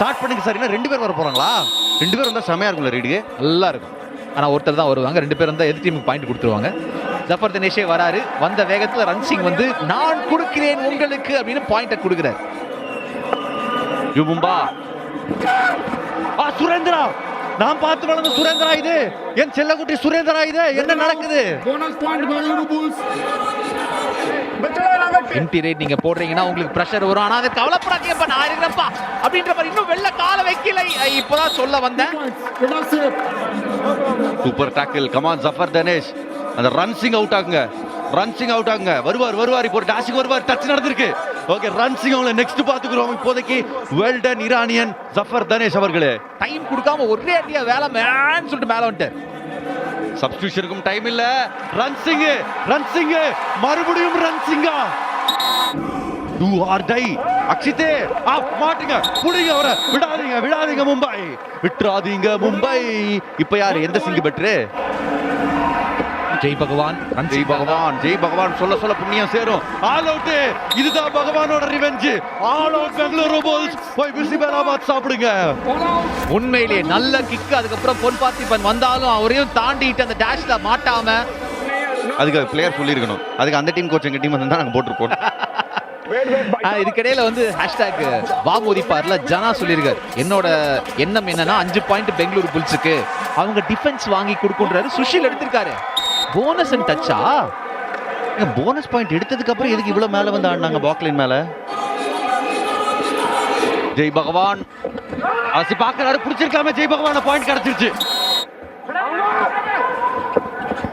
Start பண்ணுங்க sir என்ன ரெண்டு பேர் வர போகிறாங்களா ரெண்டு பேர் வந்தால் செமையாக இருக்கும்ல ரீடு நல்லா இருக்கும். ஆனால் ஒருத்தர் தான் வருவாங்க ரெண்டு பேரும் வந்தால் எதிர் டீமுக்கு பாயிண்ட் கொடுத்துருவாங்க. ஜஃபர் தினேஷே வராரு. வந்த வேகத்தில் ரன்சிங் வந்து நான் கொடுக்கிறேன் உங்களுக்கு அப்படின்னு பாயிண்டை கொடுக்குறாரு. யுபும்பா ஆ சுரேந்திரா. நான் பார்த்து வளர்ந்த சுரேந்திரா இது. என் செல்லக்குட்டி சுரேந்திரா இது. என்ன நடக்குது? Bonus point எம்டி ரேட் நீங்க போடுறீங்கன்னா உங்களுக்கு பிரஷர் வரும். ஆனா அதை கவலைப்படாதீங்கப்பா நான் இருக்கிறப்பா அப்படின்ற மாதிரி இன்னும் வெள்ள கால வைக்கல. இப்பதான் சொல்ல வந்தேன். Super tackle come on Zafar Danesh அந்த ரன்சிங் அவுட் ஆகுங்க. ரன்சிங் அவுட் ஆகுங்க. வருவார் வருவார் இப்போ டாஷிங் வருவார். டச் நடந்திருக்கு. ஓகே ரன்சிங் அவங்கள நெக்ஸ்ட் பாத்துக்கிறோம் இப்போதைக்கு வெல்டன் இரானியன் ஜஃபர் தனேஷ் அவர்களே. டைம் கொடுக்காம ஒரே அடியா வேலை மேன் சொல்லிட்டு மேல வந்துட்டார். சப்ஸ்டியூஷனுக்கும் டைம் இல்ல. ரன்சிங் ரன்சிங் மறுபடியும் ரன்சிங்கா டூ ஆர் டை அக்ஷிதே ஆப் மாட்டுங்க. புடிங்க அவரை. விடாதீங்க விடாதீங்க மும்பை. விட்டுறாதீங்க மும்பை. இப்ப யாரு? எந்த சிங்கு பெட்ரு ஜெய் பகவான் ஜெய் பகவான் ஜெய் பகவான் சொல்ல சொல்ல புண்ணியம் சேரும். ஆல் அவுட் இதுதான் பகவானோட revenge all out Bengaluru Bulls போய் விசிபலாபாத் சாப்பிடுங்க. உண்மையிலேயே நல்ல கிக் அதுக்கப்புறம் பொன் பார்த்திபன் வந்தாலும் அவரையும் தாண்டிட்டு அந்த டேஷ்ல மாட்டாம. அதுக்கு பிளேயர் சொல்லியிருக்கணும். அதுக்கு அந்த டீம் கோச் எங்க டீம் வந்து நாங்க போட்டிருப்போம். இதுக்கிடையில வந்து ஹேஷ்டாக் வாமோதிப்பார்ல ஜனா சொல்லியிருக்காரு. என்னோட எண்ணம் என்னன்னா அஞ்சு பாயிண்ட் பெங்களூரு புல்ஸுக்கு. அவங்க டிஃபென்ஸ் வாங்கி கொடுக்குன்றாரு சுஷில் எடுத்திருக்காரு. போனஸ் அண்ட் டச்சா போனஸ் பாயிண்ட் எடுத்ததுக்கு அப்புறம் எதுக்கு இவ்வளவு மேல வந்து ஆடினாங்க பாக்லின் மேல? ஜெய் பகவான். அசி பாக்குறாரு பிடிச்சிருக்காம ஜெய் பகவான பாயிண்ட் கிடைச்சிருச்சு.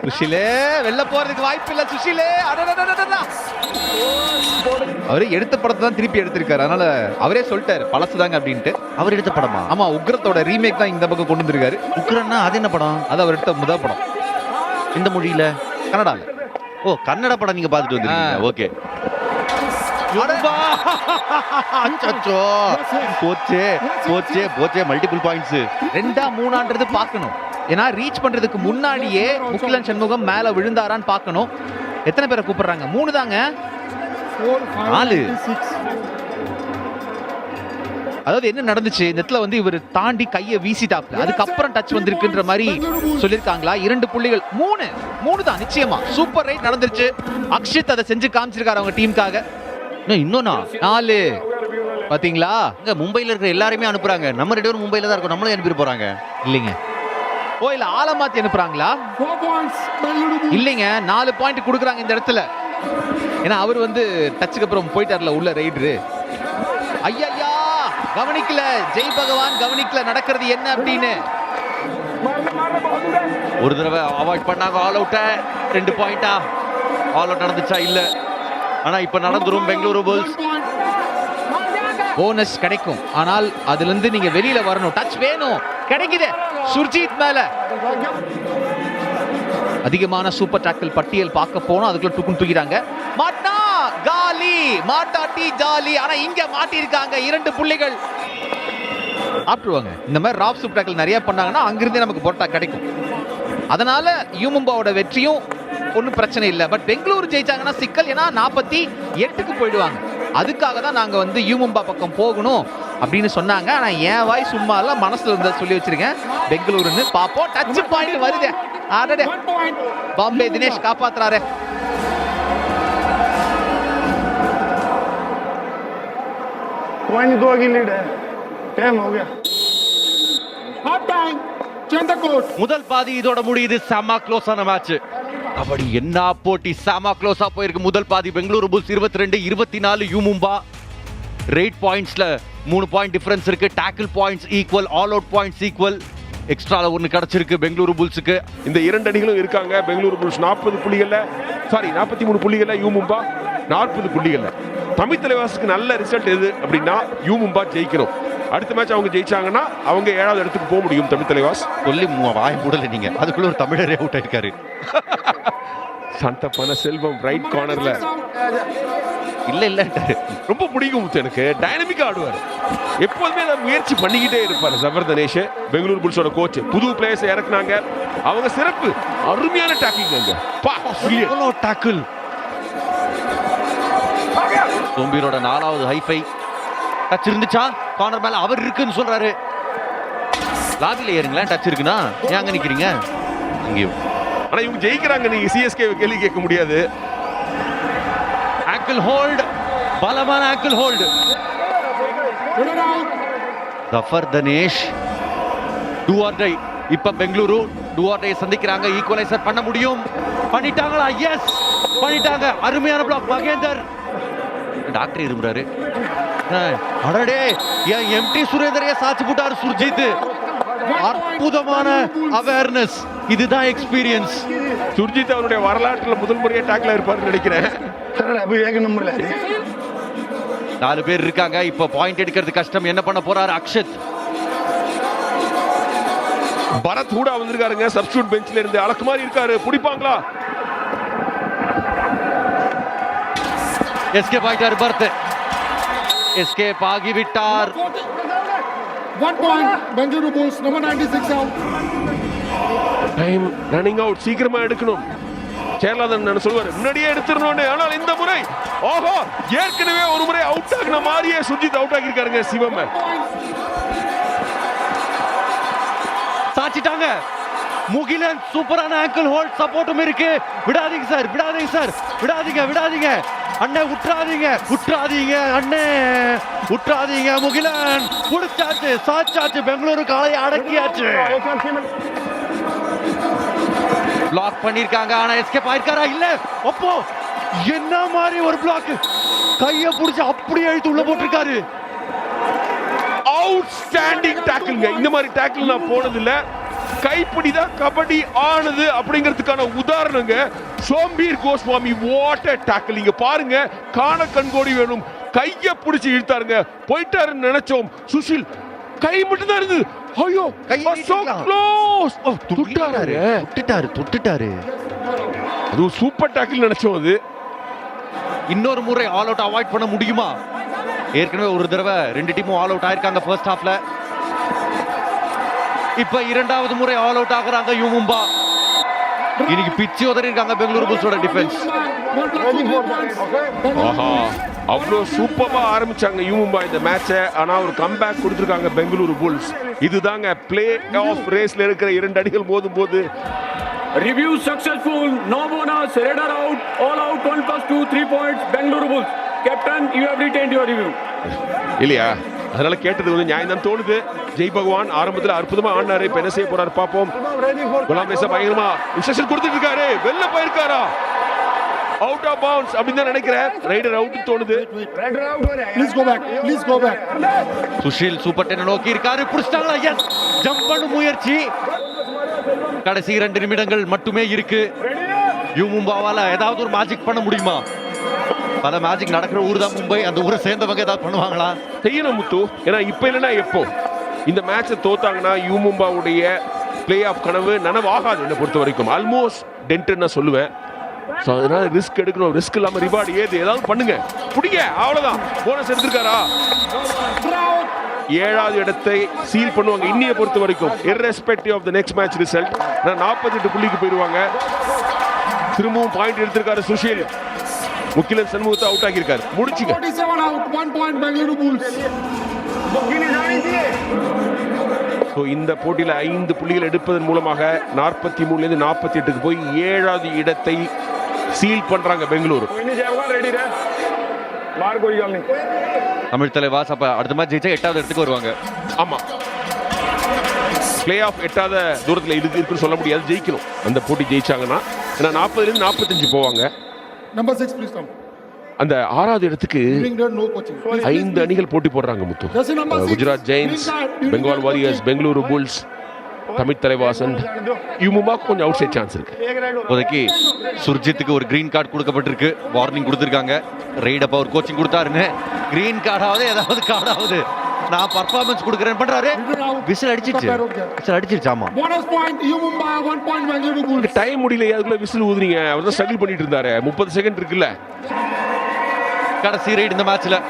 சுஷிலே வெளில போறதுக்கு வாய்ப்பு இல்ல சுஷிலே. அவரே எடுத்த படத்தை தான் திருப்பி எடுத்திருக்காரு. அதனால அவரே சொல்லிட்டாரு பழசுதாங்க அப்படின்ட்டு. அவர் எடுத்த படமா? ஆமா உக்ரத்தோட ரீமேக் தான் இந்த பக்கம் கொண்டு வந்திருக்காரு. உக்ரன்னா அது என்ன படம்? அது அவர் எடுத்த முதல் படம். இந்த மொழியில? கனடால ஓ கன்னட படம் நீங்க பார்த்துட்டு வந்திருக்கீங்க. ஆ. ஓகே. போச்சே போச்சே போச்சே மல்டிபிள் பாயிண்ட்ஸ் ரெண்டா மூணான்றது பார்க்கணும். ஏன்னா ரீச் பண்றதுக்கு முன்னாடியே முகிலன் சண்முகம் மேல விழுந்தாரான்னு பார்க்கணும். எத்தனை பேரை கூப்பிடுறாங்க? மூணு தாங்க. நாலு. அதாவது என்ன நடந்துச்சு? இந்த இடத்துல வந்து இவர் தாண்டி கையை வீசிட்டாப்ல. அதுக்கப்புறம் டச் வந்திருக்குன்ற மாதிரி சொல்லியிருக்காங்களா இரண்டு புள்ளிகள். மூணு. மூணு தான் நிச்சயமா. சூப்பர் ரைட் நடந்துருச்சு. அக்ஷித் அதை செஞ்சு காமிச்சிருக்காரு அவங்க டீமுக்காக இன்னொன்னா? நாலு. பாத்தீங்களா? இங்க மும்பைல இருக்கிற எல்லாருமே அனுப்புறாங்க. நம்ம ரெண்டு பேரும் மும்பைல தான் இருக்கோம். நம்மளும் அனுப்பிட்டு போறாங்க. இல்லைங்க. ஓ இல்ல ஆள மாத்தி அனுப்புறாங்களா. இல்லைங்க. நாலு பாயிண்ட் கொடுக்குறாங்க இந்த இடத்துல. ஏன்னா அவர் வந்து டச்சுக்கு அப்புறம் போயிட்டார்ல உள்ள ரைடரு ஐயா கவனிக்கல. ஜெய் பகவான் கவனிக்கல. நடக்கிறது என்ன அப்படின்னு? ஒரு தடவை அவாய்ட் பண்ணாங்க. ஆல் அவுட்ட ரெண்டு பாயிண்டா ஆல் அவுட் நடந்துச்சா? இல்ல. ஆனா இப்ப நடந்துரும் பெங்களூரு புல்ஸ். போனஸ் கிடைக்கும். ஆனால் அதுல இருந்து நீங்க வெளியில வரணும். டச் வேணும். கிடைக்குது. சுர்ஜித் மேல. அதிகமான சூப்பர் டாக்கிள் பட்டியல் பார்க்க போனோம். அதுக்குள்ள டுக்குன்னு தூக்கிறாங்க மாட்டா காலி மாட்டாட்டி ஜாலி. ஆனா இங்க மாட்டியிருக்காங்க இரண்டு புள்ளிகள். சாப்பிட்டுருவாங்க. இந்த மாதிரி ராப் சுப்டாக்கள் நிறைய பண்ணாங்கன்னா அங்கிருந்தே நமக்கு பொருட்டா கிடைக்கும். அதனால யூமும்பாவோட வெற்றியும் ஒன்றும் பிரச்சனை இல்லை. பட் பெங்களூர் ஜெயிச்சாங்கன்னா சிக்கல் ஏன்னா நாற்பத்தி எட்டுக்கு போயிடுவாங்க. அதுக்காக தான் நாங்கள் வந்து யூமும்பா பக்கம் போகணும் அப்படின்னு சொன்னாங்க. ஆனால் என் வாய் சும்மா இல்லை மனசில் இருந்த சொல்லி வச்சிருக்கேன். பெங்களூருன்னு பார்ப்போம் டச் பாயிண்ட் வருது. ஆடடே. பாம்பே தினேஷ் காப்பாத்துறாரு. कोई नहीं दो की लीड है टाइम हो गया half time change the court முதல் பாதி இதோட முடியுது செம க்ளோஸான மேட்ச் கபடி என்ன போட்டி செம க்ளோஸா போயிருக்கு முதல் பாதி பெங்களூரு புல்ஸ் இருபத்தி ரெண்டு இருபத்தி நாலு யூமும்பா ரேட் பாயிண்ட்ஸ்ல மூணு பாயிண்ட் டிஃபரன்ஸ் இருக்கு tackle points equal all out points equal எக்ஸ்ட்ரால ஒன்னு கிடைச்சிருக்கு பெங்களூரு புல்ஸுக்கு இந்த இரண்டு அணிகளும் இருக்காங்க பெங்களூரு புல்ஸ் நாற்பது புள்ளிகள்ல சாரி நாற்பத்தி மூணு புள்ளிகள்ல யூ மும்பா நாற்பது புள்ளிகள்ல. தமிழ் தலைவாசுக்கு நல்ல ரிசல்ட் எது அப்படின்னா யூ மும்பா ஜெயிக்கணும். அடுத்த மேட்ச் அவங்க ஜெயிச்சாங்கன்னா அவங்க ஏழாவது இடத்துக்கு போக முடியும் தமிழ் தலைவாஸ் சொல்லி வாய் மூடல நீங்க. அதுக்குள்ள ஒரு தமிழரே அவுட் ஆயிருக்காரு. சந்தப்பன செல்வம் ரைட் கார்னர்ல இல்ல இல்ல. ரொம்ப பிடிக்கும் முத்து எனக்கு. டைனமிக்கா ஆடுவார். எப்போதுமே நான் முயற்சி பண்ணிக்கிட்டே இருப்பார் ஜபர் தனேஷ் பெங்களூர் புல்ஸோட கோச் புது பிளேயர்ஸ் இறக்குனாங்க. அவங்க சிறப்பு. அருமையான டாக்கிங் அங்க. பா. டாக்கிள் சோம்பீரோட நாலாவது ஹைஃபை டச் இருந்துச்சா? கார்னர் மேல அவர் இருக்குன்னு சொல்றாரு. லாபில ஏறுங்களேன் டச் இருக்குன்னா? ஏன் அங்க நிக்கிறீங்க? இங்கேயும் ஆனா இவங்க ஜெயிக்கிறாங்க நீங்க சிஎஸ்கே கேள்வி கேட்க முடியாது. ஆங்கிள் ஹோல்ட் பலமான ankle hold. Jaffar Dhanesh do or die இப்ப பெங்களூரு டூ ஆர் டை சந்திக்கிறாங்க. ஈக்குவலைசர் பண்ண முடியும். பண்ணிட்டாங்களா? எஸ் பண்ணிட்டாங்க. அருமையான பிளாக் மகேந்தர். டாக்டர் இருமுறாரு. அடடே என் எம்டி சுரேந்தரையே சாச்சு போட்டார் சுர்ஜித் அற்புதமான அவேர்னஸ் இதுதான் எக்ஸ்பீரியன்ஸ் சுர்ஜித் அவருடைய வரலாற்றுல முதல் முறையே டாக்ல இருப்பார் நினைக்கிறேன். நாலு பேர் இருக்காங்க. இப்ப பாயிண்ட் எடுக்கிறது கஷ்டம். என்ன பண்ண போறாரு? அக்ஷத். பரத் கூட வந்திருக்காருங்க. சப்ஸ்டியூட் பெஞ்சில் இருந்து. அலக்குமாரி இருக்காரு. பிடிப்பாங்களா? எஸ்கேப் ஆயிட்டாரு பர்த் எஸ்கேப் ஆகிவிட்டார். One point. Bengaluru Bulls. Number 96 out. Time running out சீக்கிரமா எடுக்கணும். நான் சொல்வாரு? முன்னாடியே எடுத்துடணும்னு ஆனால் இந்த முறை ஓஹோ ஏற்கனவே ஒரு முறை அவுட் ஆகின மாதிரியே சுஜித் அவுட் ஆகியிருக்காருங்க சிவம் சாச்சிட்டாங்க. முகிலன் சூப்பரான ஆங்கிள் ஹோல்ட் சப்போர்ட்டும் இருக்கு. விடாதீங்க சார் விடாதீங்க சார் விடாதீங்க விடாதீங்க. அண்ணே உற்றாதீங்க உற்றாதீங்க அண்ணே. உற்றாதீங்க முகிலன். புடிச்சாச்சு சாச்சாச்சு பெங்களூரு காலையை அடக்கியாச்சு. பிளாக் பண்ணிருக்காங்க ஆனா எஸ்கேப் ஆயிருக்காரா? இல்ல. அப்போ என்ன மாதிரி ஒரு பிளாக் கைய புடிச்சு அப்படியே அழுத்து உள்ள போட்டிருக்காரு. அவுட் ஸ்டாண்டிங் டேக்கிள்ங்க இந்த மாதிரி டேக்கிள் நான் போனது கைப்பிடி தான் கபடி ஆனது அப்படிங்கிறதுக்கான உதாரணங்க சோம்பீர் கோஸ்வாமி. வாட் டேக்கிள் இங்க பாருங்க காண கண்கோடி வேணும். கைய பிடிச்சு இழுத்தாருங்க. போயிட்டாருன்னு நினைச்சோம். சுஷில் கை மட்டும் தான் இருந்தது ஐயோ close. ஓ, தொட்டுட்டாரு தொட்டாரு தொட்டுட்டாரு தொட்டுட்டாரு. அது சூப்பர் டேக்கிள் நினைச்சோம் அது. இன்னொரு முறை ஆல் அவுட் அவாய்ட் பண்ண முடியுமா? ஏற்கனவே ஒரு தடவை ரெண்டு டீமும் ஆல் அவுட் ஆயிருக்காங்க ஃபர்ஸ்ட் ஹாஃப்ல இப்ப இரண்டாவது முறை ஆல் அவுட் ஆகுறாங்க யூமும்பா இன்னைக்கு பிச்சு உதறி இருக்காங்க பெங்களூரு புல்ஸோட டிஃபென்ஸ். ஆஹா அவ்வளோ சூப்பரா ஆரம்பிச்சாங்க யூமும்பா இந்த மேட்சை ஆனா ஒரு கம்பேக் கொடுத்துருக்காங்க பெங்களூரு புல்ஸ் இதுதாங்க பிளே ஆஃப் ரேஸ்ல இருக்கிற இரண்டு அணிகள் மோதும் போது Review successful. No bonus. Raider out. All out. One plus two. Three points. Bangalore Bulls. Captain, you have retained your review. இல்லையா அதனால கேட்டது வந்து நியாயம் தான் தோணுது. ஜெய் பகவான் ஆரம்பத்துல அற்புதமா ஆடினாரு. இப்ப என்ன செய்ய போறாரு பாப்போம் குலாம் பேச பயங்கரமா இன்ஸ்ட்ரக்ஷன் கொடுத்துட்டு இருக்காரு வெளில போயிருக்காரா? அவுட் ஆஃப் பவுன்ஸ் அப்படின்னு தான் நினைக்கிறேன். ரைடர் அவுட் தோணுது. Please go back. Please go back. Sushil super ten நோக்கி இருக்காரு புடிச்சிட்டாங்களா? எஸ் ஜம்ப் பண்ண முயற்சி. கடைசி இரண்டு நிமிடங்கள் மட்டுமே இருக்கு. யூமும்பாவால ஏதாவது ஒரு மேஜிக் பண்ண முடியுமா? பல மேஜிக் நடக்கிற ஊர் தான் மும்பை. அந்த ஊரை சேர்ந்தவங்க ஏதாவது பண்ணுவாங்களா? செய்யணும் முத்து. ஏன்னா இப்ப இல்லைன்னா எப்போ? இந்த மேட்சை தோத்தாங்கன்னா யூமும்பாவுடைய பிளே ஆஃப் கனவு நனவாகாது என்னை பொறுத்த வரைக்கும். ஆல்மோஸ்ட் டென்ட்டுன்னு நான் சொல்லுவேன். ஸோ அதனால ரிஸ்க் எடுக்கணும். ரிஸ்க் இல்லாமல் ரிவார்டு ஏது? ஏதாவது பண்ணுங்க. பிடிங்க. அவ்வளோதான் போனஸ் எடுத்திருக்காரா? ஏழாவது இடத்தை சீல் பண்ணுவாங்க இன்னைய பொறுத்த வரைக்கும். Irrespective of the next match result நான் நாற்பத்தெட்டு புள்ளிக்கு போயிடுவாங்க. திரும்பவும் பாயிண்ட் எடுத்திருக்காரு சுஷீல். முக்கிலன் சண்முகத்தை அவுட் ஆகியிருக்கார் முடிச்சுங்க. ஸோ இந்த போட்டியில் ஐந்து புள்ளிகள் எடுப்பதன் மூலமாக நாற்பத்தி மூணுலேருந்து நாற்பத்தி எட்டுக்கு போய் ஏழாவது இடத்தை சீல் பண்ணுறாங்க பெங்களூரு. தமிழ் தலைவாஸ் அப்போ அடுத்த மாதிரி ஜெயிச்சா எட்டாவது இடத்துக்கு வருவாங்க. ஆமாம் பிளே ஆஃப் எட்டாத தூரத்தில் இருக்கு இருக்குன்னு சொல்ல முடியாது. ஜெயிக்கணும். அந்த போட்டி ஜெயிச்சாங்கன்னா ஏன்னா நாற்பதுலேருந்து நாற்பத்தஞ்சு போவாங்க. Number six, please come. அந்த ஆறாவது இடத்துக்கு ஐந்து அணிகள் போட்டி போடுறாங்க Muthu. Gujarat Giants Bengal warriors. Bengaluru Bulls Tamil Thalaivas. இவமுமாக்கு கொஞ்சம் அவுட் சைட் சான்ஸ் இருக்கு. இப்போதைக்கு சுர்ஜித்துக்கு ஒரு கிரீன் கார்டு கொடுக்கப்பட்டிருக்கு. வார்னிங் கொடுத்துருக்காங்க. ரைட் அப்ப ஒரு கோச்சிங் கொடுத்தாருன்னு. கிரீன் கார்டாவது ஏதாவது கார்டாவது நான் பர்ஃபார்மன்ஸ் கொடுக்குறேன். பண்றாரு? விசில் அடிச்சிருச்சு. விசில் அடிச்சிருச்சு ஆமா. டைம் முடியல அதுக்குள்ள விசில் ஊதுறீங்க. அவர் தான் ஸ்ட்ரகிள் பண்ணிட்டு இருந்தாரு. முப்பது செகண்ட் இருக்குல்ல. கடைசி ரைடு இந்த மேட்ச்ல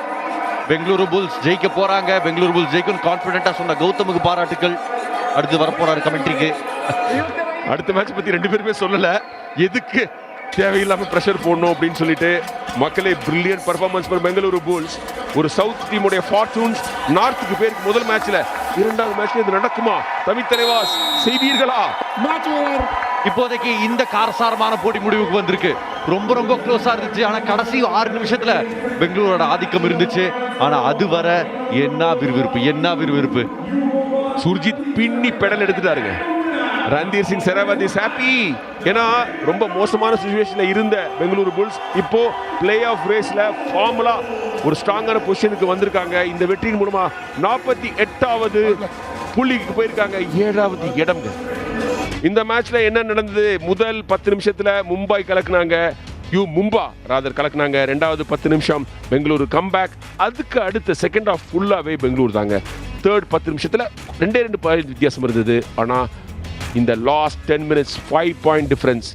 பெங்களூரு புல்ஸ் ஜெயிக்க போறாங்க. பெங்களூரு புல்ஸ் ஜெயிக்கும் கான்பிடென்ட்டா சொன்ன கௌதமுக்கு பாராட்டுக்கள். அடுத்து வரப்போறாரு கமெண்ட்ரிக்கு அடுத்த மேட்ச் பத்தி ரெண்டு பேருமே சொல்லல. எதுக்கு? தேவையில்லாம ப்ரெஷர் போடணும் அப்படின்னு சொல்லிட்டு மக்களே brilliant performance for Bengaluru Bulls ஒரு சவுத் டீமுடைய ஃபார்ச்சூன்ஸ் நார்த்துக்கு பேருக்கு முதல் மேட்ச்ல இரண்டாவது மேட்ச்ல இது நடக்குமா? தமிழ் தலைவாஸ் செய்வீர்களா. இப்போதைக்கு இந்த காரசாரமான போட்டி முடிவுக்கு வந்திருக்கு. ரொம்ப ரொம்ப க்ளோஸா இருந்துச்சு. ஆனா கடைசி ஆறு நிமிஷத்துல பெங்களூரோட ஆதிக்கம் இருந்துச்சு. ஆனா அது வர என்ன விறுவிறுப்பு என்ன விறுவிறுப்பு. சுர்ஜித் பின்னி பெடல் எடுத்துட்டாருங்க. ரந்தீர் சிங் செராவதி ஹாப்பி ஏன்னா ரொம்ப மோசமான சுச்சுவேஷன்ல இருந்த பெங்களூரு புல்ஸ். இப்போ பிளே ஆஃப் ரேஸ்ல ஃபார்முலா ஒரு ஸ்ட்ராங்கான பொசிஷனுக்கு வந்திருக்காங்க. இந்த வெற்றியின் மூலமா நாற்பத்தி எட்டாவது புள்ளிக்கு போயிருக்காங்க. ஏழாவது இடம் இந்த மேட்ச்ல என்ன நடந்தது? முதல் பத்து நிமிஷத்துல மும்பை கலக்குனாங்க. யூ மும்பா ராதர் கலக்குனாங்க. ரெண்டாவது பத்து நிமிஷம் பெங்களூரு கம்பேக் அதுக்கு அடுத்த செகண்ட் ஆஃப் ஃபுல்லாகவே பெங்களூர் தாங்க. தேர்ட் பத்து நிமிஷத்தில் ரெண்டே ரெண்டு பாயிண்ட் வித்தியாசம் இருந்தது. ஆனால் இந்த last ten minutes five point difference